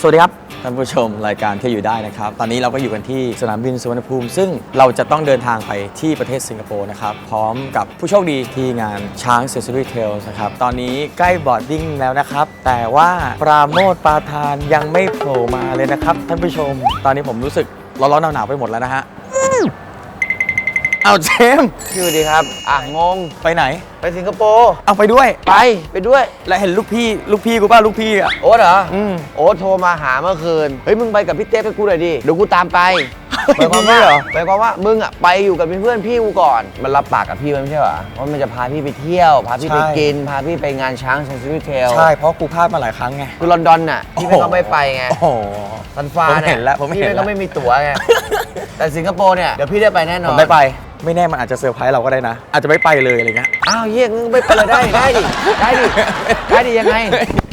สวัสดีครับท่านผู้ชมรายการเที่ยวอยู่ได้นะครับ ตอนนี้เราก็อยู่กันที่สนามบินสุวรรณภูมิ ซึ่งเราจะต้องเดินทางไปที่ประเทศสิงคโปร์นะครับ พร้อมกับผู้โชคดีที่งานช้างเซอร์สวีเทลนะครับ ตอนนี้ใกล้บอร์ดดิ้งแล้วนะครับ แต่ว่าปราโมทปาทานยังไม่โผล่มาเลยนะครับ ท่านผู้ชม ตอนนี้ผมรู้สึกร้อนๆหนาวๆไปหมดแล้วนะฮะ เอาเจมส์พี่สวัสดีครับ อะ งง ไปไหน ไปสิงคโปร์ เอาไปด้วย ไป ไปด้วย แล้วเห็นลูกพี่ลูกพี่กูป่ะลูกพี่อะ โอ๊ตเหรออืมโอ๊ตโทรมาหาเมื่อคืน เฮ้ย มึงไปกับพี่เต้กับกูหน่อยดิ เดี๋ยวกูตามไปหมายความจริว่างเหรอ หมายความว่ามึงอะไปอยู่กับเพื่อนพี่กูก่อน มันรับปากกับพี่มันไม่ใช่เหรอว่ามันจะพาพี่ไปเที่ยว พาพี่ไปกิน พาพี่ไปงานช้างเซนซิทีเทลใช่ เพราะกูพลาดมาหลายครั้งไงคือลอนดอนน่ะพี่ไม่ก็ไม่ไปไง โอ้โห ซันฟาผมเนี่ยเห็นแล้วผมเห็นพี่แล้วก็ไม่มีตั๋วไง แต่สิงคโปร์เนี่ย เดี๋ยวพี่ได้ไปแน่นผอนมได้ไป ไม่แน่มันอาจจะเซอร์ไพรส์เราก็ได้นะ อาจจะไม่ไปเลยอะไรเงี้ย อ้าวเยี่ยงงไม่ไปเลยได้ได้ดิได้ดิได้ดิยังไง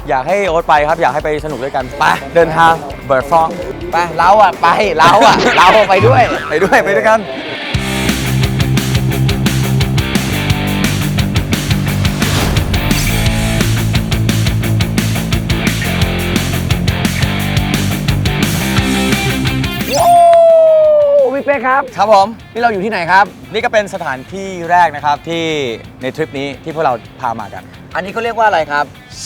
อยากให้โอ๊ตไปครับอยากให้ไปสนุกด้วยกันไปเดินทางเบิร์ดฟองไปเราอะไปเราอะเราอะไปด้วย ไปด้วยไปด้วยกัน เป๊กครับ ครับผม นี่เราอยู่ที่ไหนครับ นี่ก็เป็นสถานที่แรกนะครับที่ในทริปนี้ที่พวกเราพามากัน อันนี้เขาเรียกว่าอะไรครับ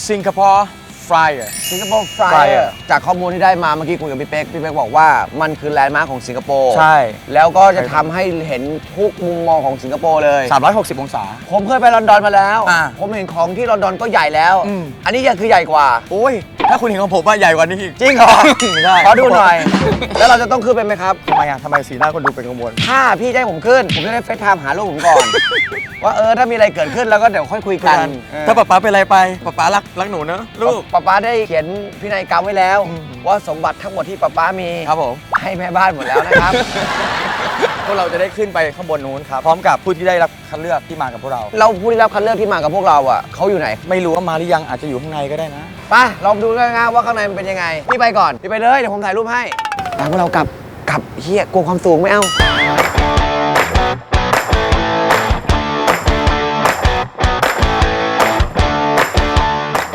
สิงคโปร์ฟรายเออร์ สิงคโปร์ฟราย Fryer จากข้อมูลที่ได้มาเมื่อกี้คุยกับพี่เป๊กพี่เป๊กบอกว่ามันคือแลนด์มาร์คของสิงคโปร์ใช่ แล้วก็จะทำให้เห็นทุกมุมมองของสิงคโปร์เลย 360 องศา ผมเคยไปลอนดอนมาแล้ว อ่าผมเห็นของที่ลอนดอนก็ใหญ่แล้ว อืม อันนี้ยังคือใหญ่กว่า โอ้ย ถ้าคุณเห็นของผมว่าใหญ่กว่านี้อีกจริงเหรอใช่ขอดูหน่อย แล้วเราจะต้องขึ้นไปไหมครับทำไมอะทำไมสีหน้าคนดูเป็นกังวลถ้าพี่จะให้ผมขึ้น ผมจะได้เฟซไทม์หาลูกผมก่อน ว่าเออถ้ามีอะไรเกิดขึ้นแล้วก็เดี๋ยวค่อยคุยกันเออถ้าป๊าป๊าเป็นอะไรไปป๊าป๊ารักรักหนูนะลูก ป๊าป๊าได้เขียนพินัยกรรมไว้แล้วอืมว่าสมบัติทั้งหมดที่ป๊าป๊ามีครับผม ให้แม่บ้านหมดแล้วนะครับ พวกเราจะได้ขึ้นไปข้างบนนู้นครับพร้อมกับผู้ที่ได้รับคัดเลือกที่มากับพวกเรา เราผู้ได้รับคัดเลือกที่มากับพวกเราอะเขาอยู่ไหนไม่รู้ว่ามาหรือยังอาจจะอยู่ข้างในก็ได้นะ ไปลองดูกันนะว่าข้างในมันเป็นยังไงพี่ไปก่อนพี่ไปเลยเดี๋ยวผมถ่ายรูปให้แต่พวกเรากลับกลับเฮียกลัวความสูงไม่เอา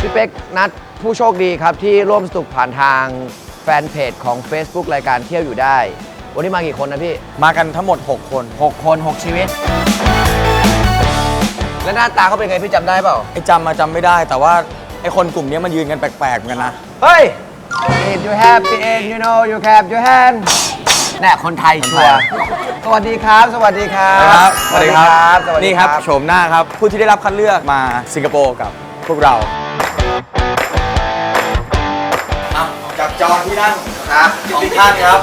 พี่เป๊กนัดผู้โชคดีครับที่ร่วมสนุกผ่านทางแฟนเพจของ Facebook รายการเที่ยวอยู่ได้ วันนี้มากี่คนนะพี่ มากันทั้งหมด 6 คน 6 คน 6 ชีวิต แล้วหน้าตาเขาเป็นไงพี่จำได้เปล่า ไอ้จำมาจำไม่ได้ แต่ว่าไอ้คนกลุ่มนี้มันยืนกันแปลกๆเหมือนกันนะ เฮ้ย If you happy and you know you clap your hand แน่คนไทยชัวร์สวัสดีครับ สวัสดีครับ สวัสดีครับสวัสดีนี่ครับโฉมหน้าครับ ผู้ที่ได้รับคัดเลือกมาสิงคโปร์กับพวกเราจับจองที่นั่งครับของท่านครับ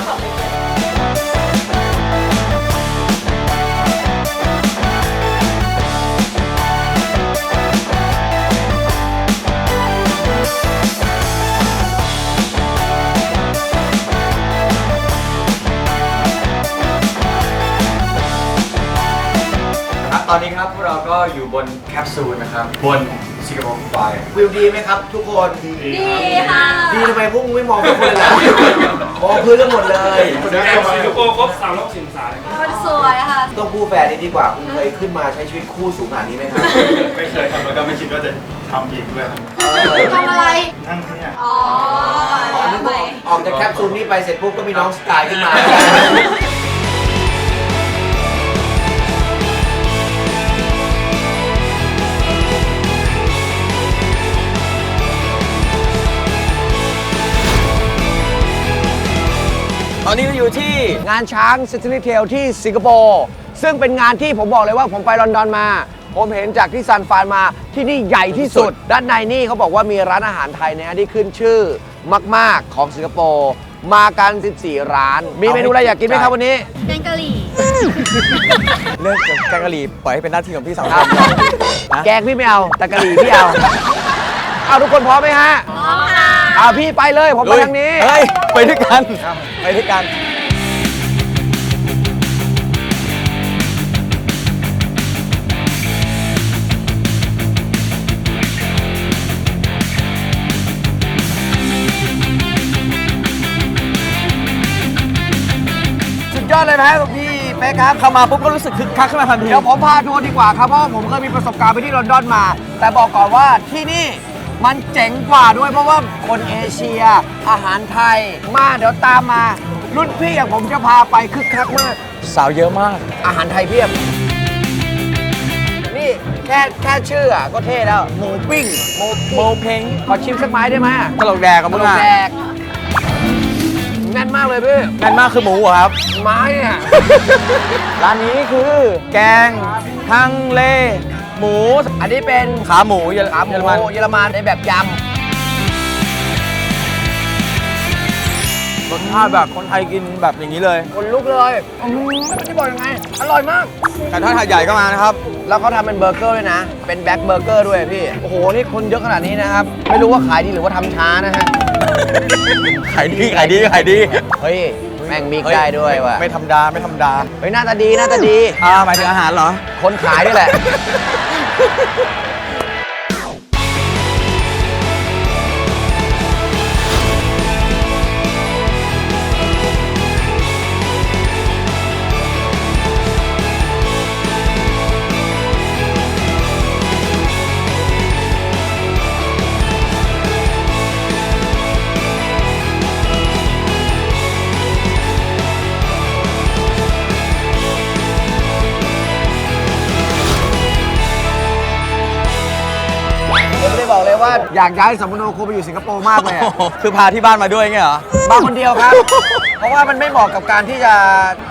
ตอนนี้ครับพวกเราก็อยู่บนแคปซูลนะครับ บนสิงคโปร์ไฟวิวดีไหมครับ ทุกคน ดีค่ะดีทำไมพวกมึงไม่มองทุกคนเลยล่ะมองพื้นกันหมดเลยแข่งสิงคโปร์ครบ3รอบสิงสารมันสวยค่ะ ต้องพูดแฟนนี้ดีกว่า คุณเคยขึ้นมาใช้ชีวิตคู่สูงขนาดนี้ไหมครับ ไม่เคยทำแล้วก็ไม่คิดว่าจะทำอีกด้วยครับทำอะไร นั่งที่เนี่ยอ๋อทำไมออกจากแคปซูลนี้ไปเสร็จปุ๊บก็มีน้องสกายขึ้นมา ที่งานช้างซิตี้เทลที่สิงคโปร์ซึ่งเป็นงานที่ผมบอกเลยว่าผมไปลอนดอนมา ผมเห็นจากที่ซานฟรานมาที่นี่ใหญ่ที่สุด ด้านในนี่เขาบอกว่ามีร้านอาหารไทยนะที่ขึ้นชื่อมาก ๆ ของสิงคโปร์มากัน 14 ร้าน มีเมนูอะไรอยากกินไหมครับวันนี้ แกงกะหรี่เรื่องแกงกะหรี่ปล่อยให้เป็นหน้าที่ของพี่สาวครับนะแกงพี่ไม่เอา แต่กะหรี่พี่เอา เอาทุกคนพร้อมไหมฮะ พร้อมค่ะ เอาพี่ไปเลย ผมไปทางนี้ เฮ้ย ไปด้วยกัน ไปด้วยกัน สุดยอดเลยนะพี่เป๊กครับเข้ามาปุ๊บก็รู้สึกคึกคักขึ้นมาทันทีเดี๋ยวผมพาทัวร์ดีกว่าครับเพราะว่าผมเคยมีประสบการณ์ไปที่ลอนดอนมา แต่บอกก่อนว่าที่นี่มันเจ๋งกว่าด้วยเพราะว่าคนเอเชีย อาหารไทย มาเดี๋ยวตามมา รุ่นพี่อย่างผมจะพาไปคึกคักมากสาวเยอะมาก อาหารไทยเพียบนี่แค่แค่ชื่ออะก็เท่แล้วหมูปิ้งหมูโมปิ้งเพงขอชิมสักไม้ได้ไหมตลกแดกกับตมึงลกอะแดก แน่นมากเลยพี่ แน่นมากคือหมูเหรอครับ ไม้เนี่ยร้านนี้คือ แกงฮังเล หมู อันนี้เป็นขาหมูเยอรขาหมูเยอรมันเยอรมันในแบบยรสชาติแบบคนไทยกินแบบอย่างนี้เลยำคนลุกเลยอืมไม่ได้บอกยังไง อร่อยมากไก่ทอดหาดใหญ่ก็มานะครับ แล้วเขาทำเป็นเบอร์เกอร์ด้วยนะ เป็นแบ็คเบอร์เกอร์ด้วยพี่ โอ้โห นี่คนเยอะขนาดนี้นะครับ ไม่รู้ว่าขายดีหรือว่าทำช้านะฮะ ขายดีขายดีขายดี เฮ้ย แม่งมิกได้ด้วยว่ะ ไม่ธรรมดา ไม่ธรรมดา เฮ้ยหน้าตาดีหน้าตาดี อ่าหมายถึงอาหารเหรอ คนขายนี่แหละ ว่าอยากย้ายสัมมโนครูไปอยู่สิงคโปร์มากเลยอะ คือพาที่บ้านมาด้วยเงี้ยเหรอ มาคนเดียวครับ เพราะว่ามันไม่เหมาะกับการที่จะ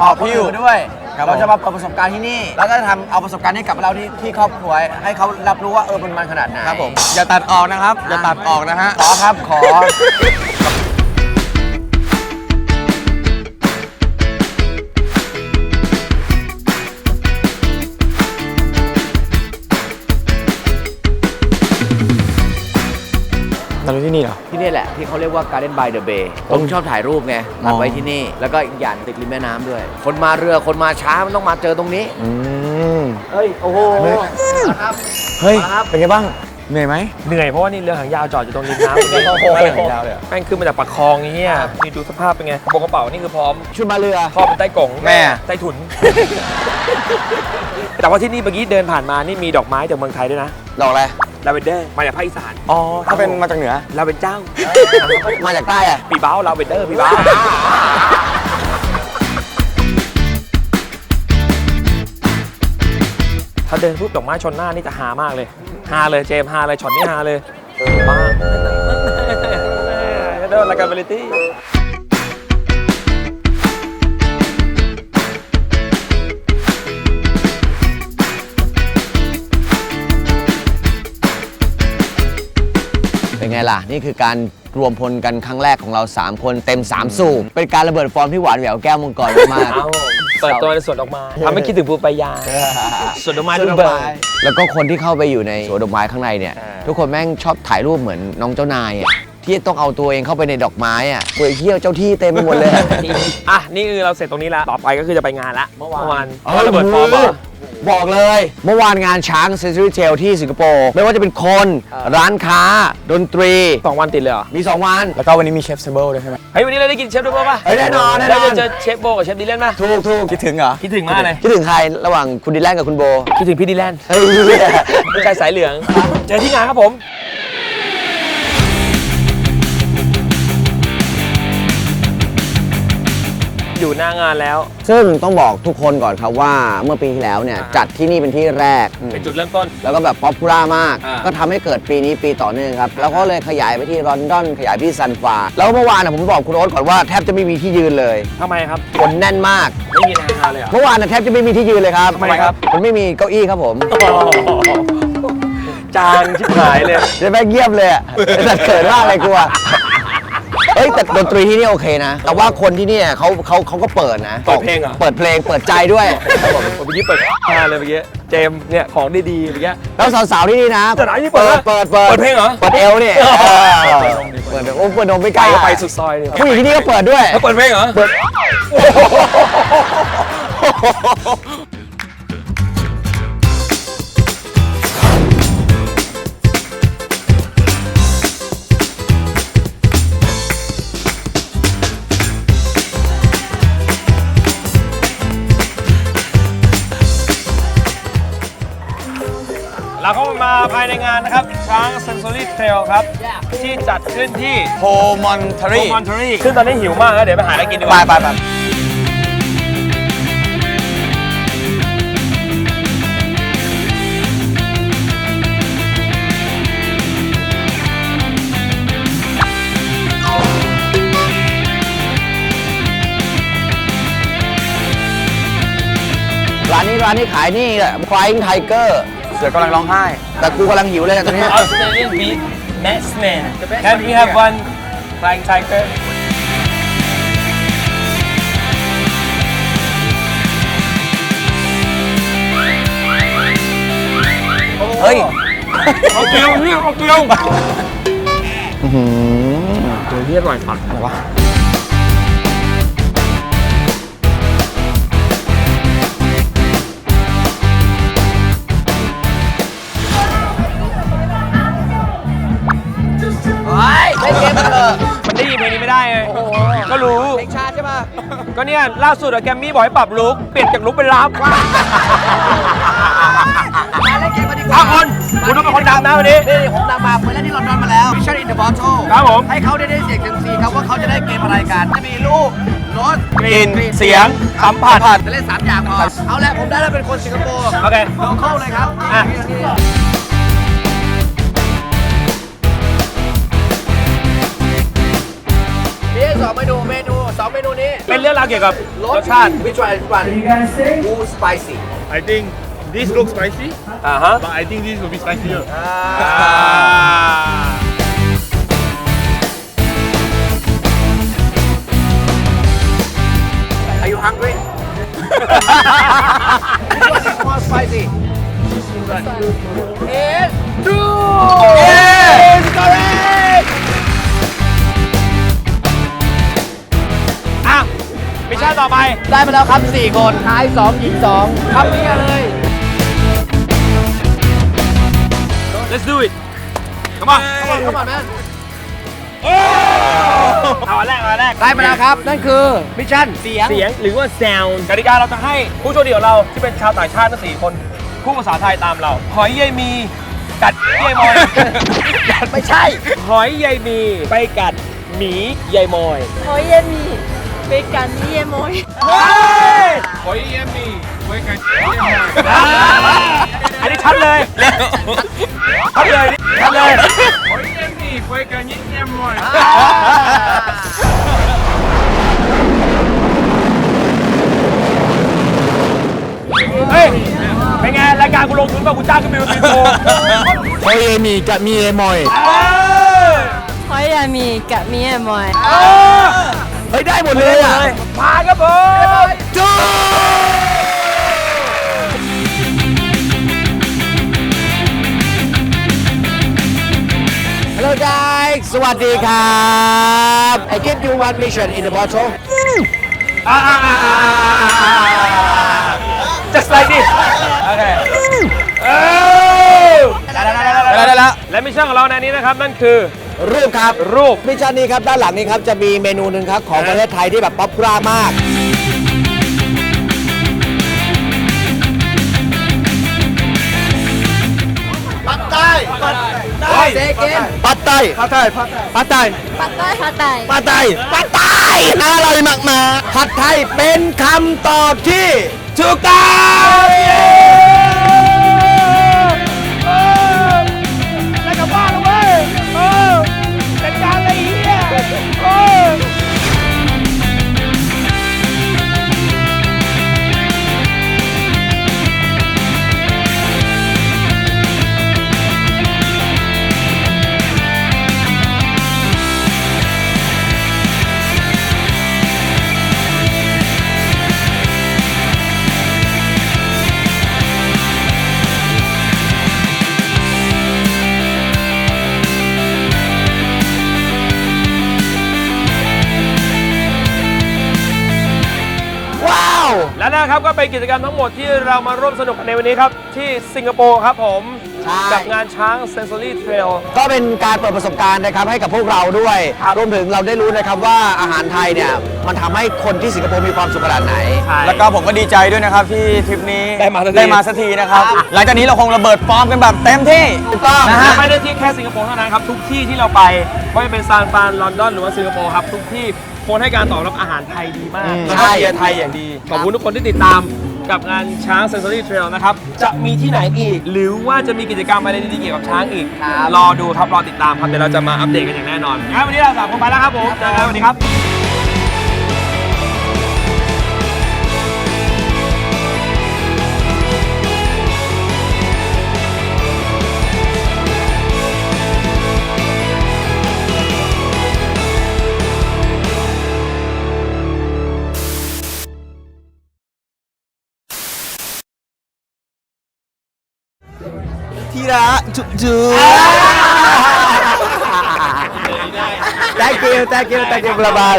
หอบหิ้วคนนมาด้วย ครับเราผมจะมาเปิดประสบการณ์ที่นี่ แล้วก็ทำเอาประสบการณ์นี้กลับมาเล่าที่ที่ครอบครัวให้เขารับรู้ว่าเออมันมันขนาดไหนครับผม อย่าตัดออกนะครับ อย่าตัดออกนะฮะ ขอครับขอ ตัดที่นี่เหรอ ที่นี่แหละที่เขาเรียกว่า Garden by the Bay ผมชอบถ่ายรูปไงอ๋อตัดไว้ที่นี่ แล้วก็อีกอย่างติดริมแม่น้ำด้วย คนมาเรือคนมาช้ามันต้องมาเจอตรงนี้ อืมเฮ้ย โอ้โหเฮ้ยครับ เฮ้ย ครับ เป็นไงบ้าง เหนื่อยไหม เหนื่อยเพราะว่านี่เรือหางยาวจอดอยู่ตรงริมน้ำโอ้โห เรือหางยาวเลยเหรอ แม่งขึ้นมาจากปากคลองไอ้เฮียนี่ดูสภาพเป็นไงกระโปรงกระเป๋านี่คือพร้อมชุดมาเรือพ่อเป็นใต้กงแม่ ใต้ถุน แต่ว่าที่นี่เมื่อกี้เดินผ่านมานี่มีดอกไม้จากเมืองไทยด้วยนะดอกอะไร ลาเวนเดอร์มาจากภาคอีสานอ๋อถ้าเป็นมาจากเหนือ ลาเวนเจ้ามาจากใต้อะปีเบ้าลาเวนเดอร์ปีเบ้าถ้าเดินปุ๊บดอกไม้ชนหน้านี่จะฮามากเลยฮาเลยเจมส์ฮาเลยช็อตนี้ฮาเลยบ้าเดินรายการเบลิตี้ ล่ะ นี่คือการรวมพลกันครั้งแรกของเรา 3 คนเต็ม 3 สูบเป็นการระเบิดฟอร์มที่หวานแหววแก้วมังกรมากเอาเปิดตัวในสวนดอกไม้ทำให้คิดถึงปูปายาสวนดอกไม้ๆรุ่นเบิร์นแล้วก็คนที่เข้าไปอยู่ในสวนดอกไม้ข้างในเนี่ยอ่าทุกคนแม่งชอบถ่ายรูปเหมือนน้องเจ้านายอะ ที่ต้องเอาตัวเองเข้าไปในดอกไม้อะตัวเที่ยวเจ้าที่เต็มไปหมดเลย อะ นี่คือเราเสร็จตรงนี้แล้ว ต่อไปก็คือจะไปงานละ เมื่อวานเอ้ยระเบิดฟอร์มเหรอบอกเลย เมื่อวานงานช้างเซน t ูรี่เทลที่สิงคโปร์ไม่ว่าจะเป็นคน ร้านค้า ดนตรี สองวันติดเลยเหรอ มี 2 วัน แล้วก็วันนี้มีเชฟเซเบิลด้วยใช่ไหมเฮ้ย วันนี้เราได้กินเชฟด้วยป่ะเฮ้ยแน่นอนแน่นอนแล้วจะเจอเชฟโบกับเชฟดีแลนป่ะ ถูกถูกคิดถึงเหรอ คิดถึงมากเลย คิดถึงใครระหว่างคุณดิแลนกับคุณโบคิดถึงพี่ดีแลนเฮ้ย ผู้ชายสายเหลือง เจอที่งานครับผม อยู่หน้างานแล้ว ซึ่งต้องบอกทุกคนก่อนครับว่าเมื่อปีที่แล้วเนี่ยจัดที่นี่เป็นที่แรก เป็นจุดเริ่มต้น แล้วก็แบบป๊อปปูล่ามาก อ่าก็ทำให้เกิดปีนี้ปีต่อเนื่องครับ แล้วก็เลยขยายไปที่ลอนดอน ขยายไปที่ซันฟรานแล้วเมื่อวานนะผมบอกคุณโอ๊ตก่อนว่าแทบจะไม่มีที่ยืนเลย ทำไมครับ คนแน่นมาก ไม่มีงานเลยเหรอ เมื่อวานนะแทบจะไม่มีที่ยืนเลยครับทำไมครับ มันไม่มีเก้าอี้ครับผมจางชิบหายเลย จะแม่งเงียบเลยอะแต่เกิดมากเลยกลัวเอ้ยแต่ดนตรีที่นี่โอเคนะ แต่ว่าคนที่เนี่ยเขาเขาเขาก็เปิดนะเปิดเพลงเหรอ เปิดเพลงเปิดใจด้วย ครับผมผมเมื่อกี้เปิดงานเลยเมื่อกี้เจมส์เนี่ยของดีๆเมื่อกี้ แล้วสาวๆที่นี่นะสาวๆที่เปิดเปิดเปิดเปิดเพลงเหรอ เปิดเอวเนี่ยเออเปิดโอ้เปิดนมไม่ไกไกลลก็ไปสุดซอยเลยผู้หญิงที่นี่ก็เปิดด้วยเขาเปิดเพลงเหรอเราาเข้ามาภายในงานนะครับช้าง Sensory Trail ครับ ที่จัดขึ้นที่โฮมอนทรี มอนทรีซึ่งตอนนี้หิวมากแล้วเดี๋ยวไปหาอะไรกินดีกไปว่า ไปไปร้านนี้ร้านนี้ขายนี่แหละ Flying Tiger เสือกำลังร้องไห้ แต่กูกำลังหิวเลยอะตอนนี้ Australian beef Maxman Can we have one flying tiger เฮ้ย เอาเกลียวเนี่ยเอาเกลียวเดี๋ยวเรียกหน่อยฝักอะไรวะ ก็เนี่ยล่าสุดอะแกมมี่บอกให้ปรับลุกเปลี่ยนจากลุกเป็นรับมาเล่นเกมกันดีกว่า อะคุณคุณต้องเป็นคนดำนะวันนี้ นี่ผมนำมาผมเล่นที่ลอนดอนมาแล้ว Mission in the Bottle ครับผมให้เขาได้ได้เสียงเซมซีครับว่าเขาจะได้เกมอะไรกัน จะมีรูปรถกลิ่นเสียงสัมผัส จะเล่น3อย่างพอเอาละผมได้แล้วเป็นคนสิงคโปร์โอเคลองเข้าเลยครับอะนี่สองเมนูเมนูสอง เมนูนี้ เป็นเรื่องราวเกี่ยวกับรสชาติ Which one which one Who spicy I think this looks spicy อ่าฮะ but I think this will be spicier อ่า Are you hungry Which one is more spicy It's true It's มิชชั่นต่อไป ได้มาแล้วครับ 4 คนชาย2หญิง2ทำนี่เลย let's do it come on เข้ามาเข้ามาแม่เอาอันแรกเอาอันแรกได้มาแล้วครับ นั่นคือมิชชั่นเสียงเสียงหรือว่า sound กติกาเราจะให้ผู้โชคดีของเราที่เป็นชาวต่างชาติทั้งสี่คนพูดภาษาไทยตามเรา หอยยายมี กัดยายมอยไม่ใช่ หอยยายมีไปกัดหมียายมอยโอ้ยเยมีเบกันนี่เยม อยหอยเยี่ยมมีไว้กันอันนี้ชัดเลยชัดเลยชัดเลยหอยเยี่ยมมีไว้กันยิ่งเยี่ยมหน่อยเฮ้ย เป็นไง รายการกูลงทุนป่ะกูจ้างขึ้นไปดูทีโชว์โอ้ยมีกับมีเอมอยโอ้ยเยมีกับมีเยมอย เฮ้ยได้หมดเลยอะมาครับผมจู๊ฮัลโหล guys สวัสดีครับ I give you one mission in the bottle just like this โอเคเอ้ยได้แล้วได้แล้วได้แล้วได้แล้วและมิชชั่นของเราในนี้นะครับ นั่นคือ รูปครับรูปมิชชั่นนี้ครับด้านหลังนี้ครับจะมีเมนูหนึ่งครับของประเทศไทยที่แบบป๊อปปูล่ามาก ปัดใต้ปัดใต้เซเกนปัดไตปัดไตปัดไตปัตไตปัตไตปัดไตปัดไตน่าอร่อยมากมาผัดไทยเป็นคำตอบที่ถูกต้องาวและนะครับก็เป็นกิจกรรมทั้งหมดที่เรามาร่วมสนุกกันในวันนี้ครับ ที่สิงคโปร์ครับผมใช่ กับงานช้าง Sensory Trail ก็เป็นการเปิดประสบการณ์นะครับให้กับพวกเราด้วย รวมถึงเราได้รู้นะครับว่าอาหารไทยเนี่ยมันทำให้คนที่สิงคโปร์มีความสุขขนาดไหน แล้วก็ผมก็ดีใจด้วยนะครับที่ทริปนี้ได้มาสักทีได้มาสักทีนะครับ หลังจากนี้เราคงระเบิดฟอร์มกันแบบเต็มที่ ถูกต้องนะฮะ ไม่ได้ที่แค่สิงคโปร์เท่านั้นครับ ทุกที่ที่เราไปไม่ว่าจะเป็นซานฟรานลอนดอนหรือว่าสิงคโปร์ครับ ทุกที่ คนให้การตอบรับอาหารไทยดีมากอืมแล้วก็เชียร์ไทยอย่างดี ขอบคุณทุกคนที่ติดตามกับงานช้าง Sensory Trail นะครับ จะมีที่ไหนอีก หรือว่าจะมีกิจกรรมอะไรดีๆเกี่ยวกับช้างอีก ครับ รอดูครับ รอติดตามครับ เดี๋ยวเราจะมาอัปเดตกันอย่างแน่นอนงั้นวันนี้เราสามคนไปแล้วครับผมเจอกันสวัสดีครับ ทีระจุจุ thank you thank you thank you บราบา